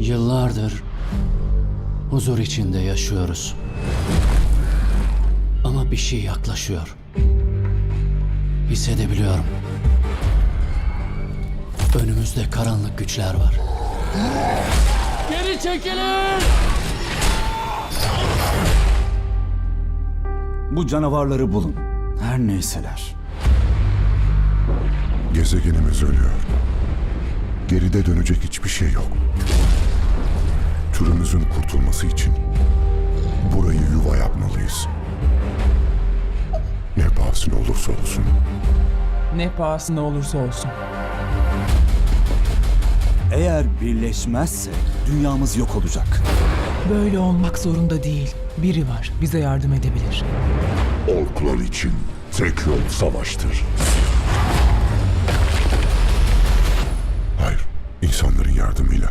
Yıllardır huzur içinde yaşıyoruz. Ama bir şey yaklaşıyor. Hissedebiliyorum. Önümüzde karanlık güçler var. Geri çekilin! Bu canavarları bulun. Her neyseler. Gezegenimiz ölüyor. Geride dönecek hiçbir şey yok. Türümüzün kurtulması için burayı yuva yapmalıyız. Ne pahasına olursa olsun. Ne pahasına olursa olsun. Eğer birleşmezsek dünyamız yok olacak. Böyle olmak zorunda değil. Biri var, bize yardım edebilir. Orklar için tek yol savaştır. Hayır, insanların yardımıyla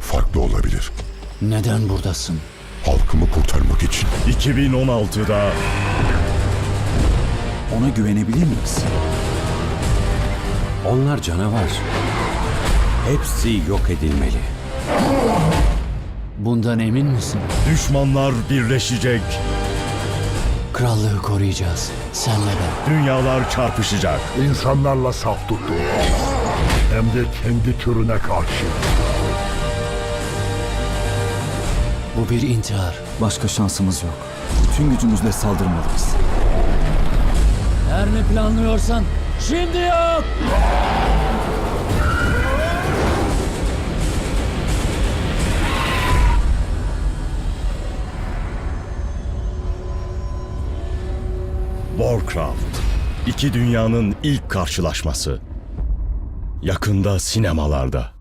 farklı olabilir. Neden buradasın? Halkımı kurtarmak için 2016'da Ona güvenebilir miyiz? Onlar canavar. Hepsi yok edilmeli. Bundan emin misin? düşmanlar birleşecek, Krallığı koruyacağız. Senle ben. dünyalar çarpışacak. İnsanlarla saf tuttu. Hem de kendi türüne karşı. Bu bir intihar. Başka şansımız yok. Bütün gücümüzle saldırmalıyız. Her ne planlıyorsan şimdi yap! Warcraft. İki dünyanın ilk karşılaşması. Yakında sinemalarda.